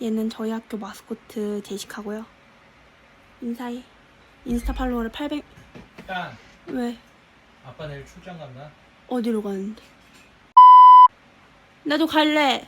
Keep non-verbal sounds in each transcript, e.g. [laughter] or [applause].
얘는 저희 학교 마스코트 제시카고요. 인사해. 인스타 팔로워를 800... 딴 왜? 아빠 내일 출장 간다. 어디로 가는데? 나도 갈래.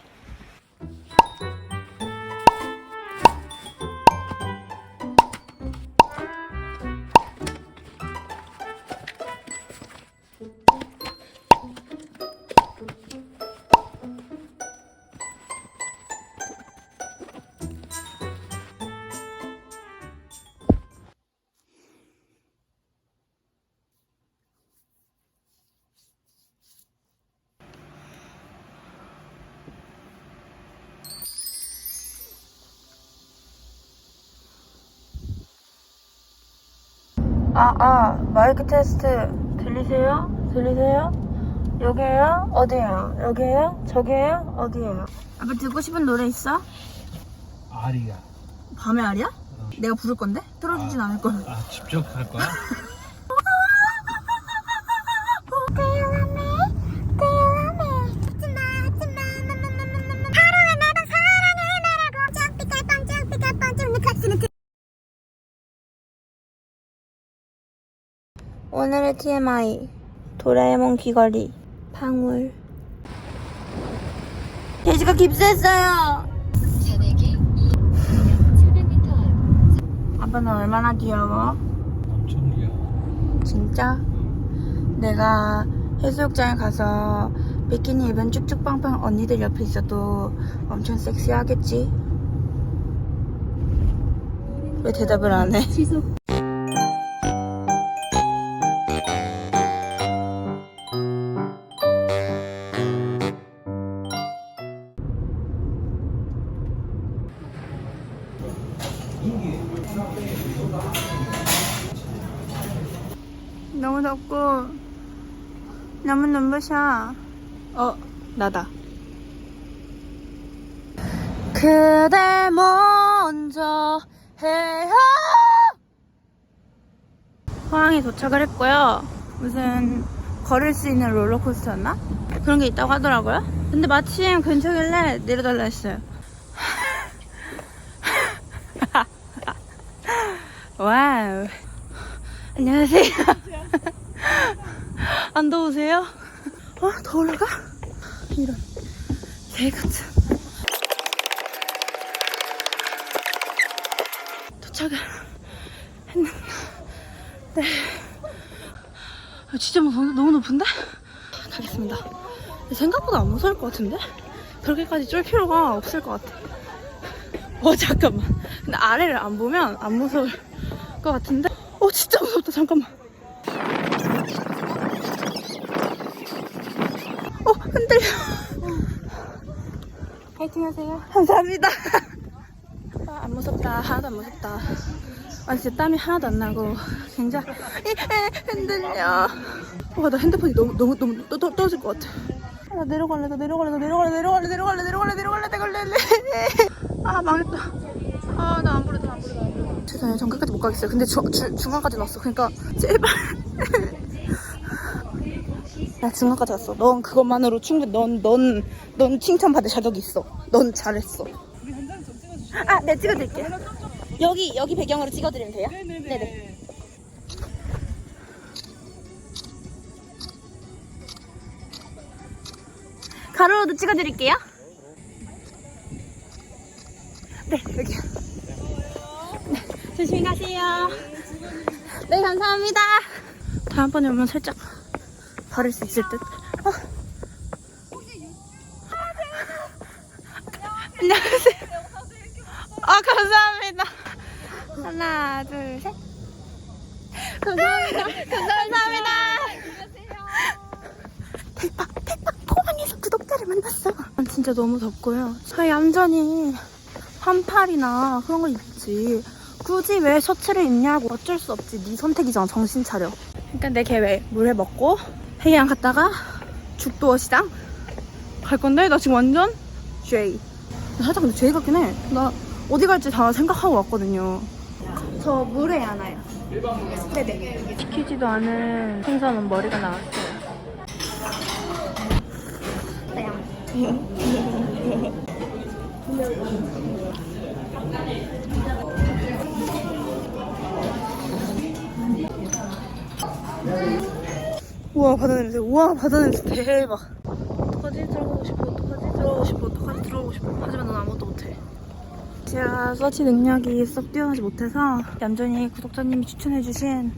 아, 아, 마이크 테스트. 들리세요? 들리세요? 여기에요? 어디에요? 여기에요? 저기에요? 어디에요? 아빠 듣고 싶은 노래 있어? 아리야. 밤의 알이야? 내가 부를 건데? 틀어주진 않을 거야. 아 직접 할 거야? [laughs] 오늘의 TMI 도라에몽 귀걸이 방울 돼지가 깁스했어요 700m 아빠 는 얼마나 귀여워? 엄청 귀여워. 진짜? 내가 해수욕장에 가서 비키니 입은 쭉쭉빵빵 언니들 옆에 있어도 엄청 섹시하겠지? 왜 대답을 안 해? 너무 덥고 너무 눈부셔. 어 나다. 그대 먼저 해요. 포항에 도착을 했고요. 무슨 걸을 수 있는 롤러코스터였나? 그런 게 있다고 하더라고요. 근데 마침 근처길래 내려달라 했어요. [laughs] 와우. 안녕하세요. [laughs] 안 더우세요? 어? 더 올라가? 이런 개 같은. 도착을 했는데. 네. 아, 진짜 뭐 너무 높은데? 가겠습니다. 생각보다 안 무서울 것 같은데? 그렇게까지 쫄 필요가 없을 것 같아. 어, 잠깐만. 근데 아래를 안 보면 안 무서울 것 같은데? 어, 진짜 무섭다. 잠깐만. 흔들려. 파이팅 하세요. 감사합니다. 아, 안 무섭다. 하나도 안 무섭다. 아, 진짜 땀이 하나도 안 나고. 굉장히 흔들려. 와, 나 핸드폰이 너무, 너무, 너무 떠, 떠, 떨어질 것 같아. 아, 나 내려갈래, 나 내려갈래, 나 내려갈래, 내려갈래, 내려갈래, 내려갈래, 내려갈래, 내려갈래. 아, 망했다. 아, 나 안 부르다, 안 부르다, 안 부르다. 죄송해요. 전 끝까지 못 가겠어요. 근데 주, 주, 중간까지 왔어. 그러니까, 제발. 나 중간까지 왔어. 넌 그것만으로 충분히, 넌, 넌, 넌 칭찬받을 자격이 있어. 넌 잘했어. 아, 네, 찍어드릴게요. 여기, 여기 배경으로 찍어드리면 돼요? 네네. 가로로도 찍어드릴게요. 네, 여기요. 네, 조심히 가세요. 네, 감사합니다. 다음번에 오면 살짝 바를 수 있을 듯. 어. 안녕하세요. 아, 감사합니다. 하나, 둘, 셋. 감사합니다. 감사합니다. 대박, 대박. 포항에서 구독자를 만났어. 난 진짜 너무 덥고요. 저희 얌전히 반팔이나 그런 거 입지. 굳이 왜 셔츠를 입냐고. 어쩔 수 없지. 네 선택이잖아. 정신 차려. 그러니까 내 계획. 물회 먹고 해양 갔다가 죽도어 시장 갈 건데 나 지금 완전 죄. 나 살짝 근데 죄 같긴 해. 나 어디 갈지 다 생각하고 왔거든요. 저 물회 하나요. 네네. 시키지도 않은 생선은 머리가 나왔어요. [laughs] 바다 냄새. 우와, 바다 냄새 대박. 어떡하지? 들어가고 싶어. 어떡하지? 들어가고 싶어. 어떡하지? 들어가고 싶어. 하지만 넌 아무것도 못해. 제가 서치 능력이 썩 뛰어나지 못해서 얌전히 구독자님이 추천해주신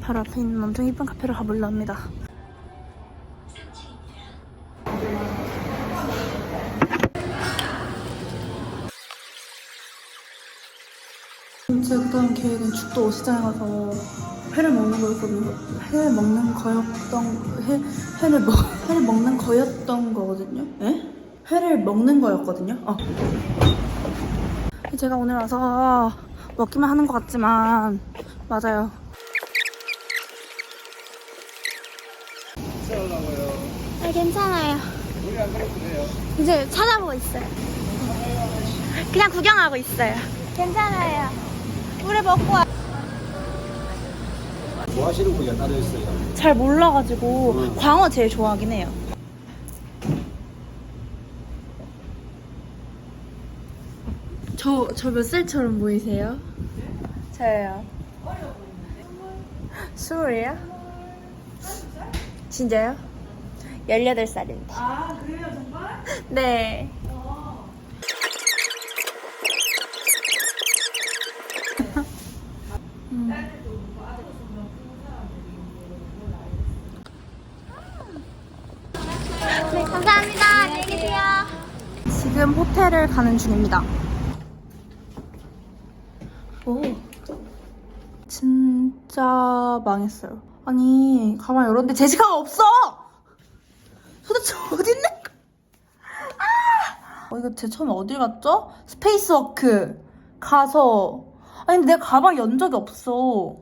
바로 앞에 있는 엄청 이쁜 카페를 가보려 합니다. 제 그다음 계획은 죽도 시장에 가서 회를 먹는 거였거든요. 회 먹는 거였던 회 회를 먹 [laughs] 회를 먹는 거였던 거거든요. 에? 회를 먹는 거였거든요. 어. 제가 오늘 와서 먹기만 하는 것 같지만 맞아요. 아, 괜찮아요. 이제 찾아보고 있어요. 그냥 구경하고 있어요. 괜찮아요. 물에 먹고 와. 뭐 하시는 분이 따로 있어요? 잘 몰라가지고 광어 제일 좋아하긴 해요. 저 저 몇 살처럼 보이세요? 저요. 스물이요? 진짜요? 18살입니다. 아, 그래요, 정말? 네. 네, 감사합니다. 안녕히 계세요. 지금 호텔을 가는 중입니다. 오. 진짜 망했어요. 아니, 가만 열었는데 제시카가 없어! 도대체 어딨는 거? 아! 어, 이거 제 처음에 어딜 갔죠? 스페이스워크. 가서. 아니, 근데 내가 가방 연 적이 없어.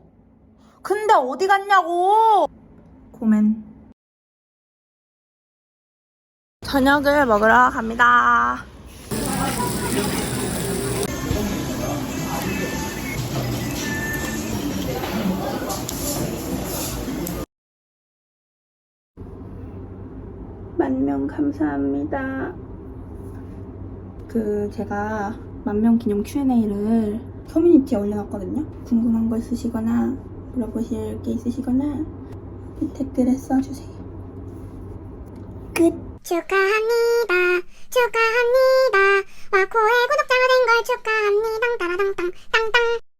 근데 어디 갔냐고! 고멘. 저녁을 먹으러 갑니다. 만명 감사합니다. 그 제가 만명 기념 Q&A를 커뮤니티에 올려놨거든요. 궁금한 거 있으시거나 물어보실 게 있으시거나 댓글에 써주세요. 끝. 축하합니다. 축하합니다. 와코의 구독자가 된 걸 축하합니다. 따라당땅 땅땅.